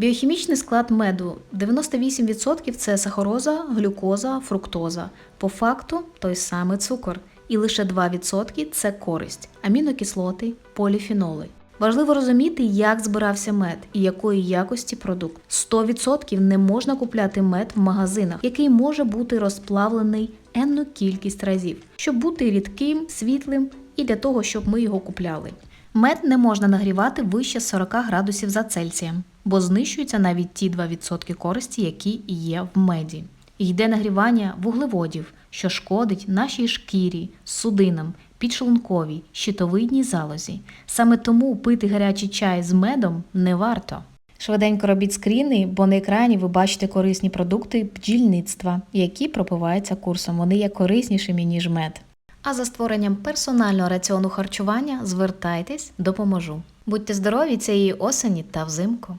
Біохімічний склад меду 98% це сахароза, глюкоза, фруктоза. По факту той самий цукор. І лише 2% це користь, амінокислоти, поліфеноли. Важливо розуміти, як збирався мед і якої якості продукт. 100% не можна купляти мед в магазинах, який може бути розплавлений енну кількість разів, щоб бути рідким, світлим і для того, щоб ми його купляли. Мед не можна нагрівати вище 40 градусів за Цельсієм, бо знищуються навіть ті 2% користі, які є в меді. Йде нагрівання вуглеводів, що шкодить нашій шкірі, судинам, підшлунковій, щитовидній залозі. Саме тому пити гарячий чай з медом не варто. Швиденько робіть скріни, бо на екрані ви бачите корисні продукти бджільництва, які пропиваються курсом. Вони є кориснішими, ніж мед. А за створенням персонального раціону харчування звертайтесь, допоможу. Будьте здорові цієї осені та взимку.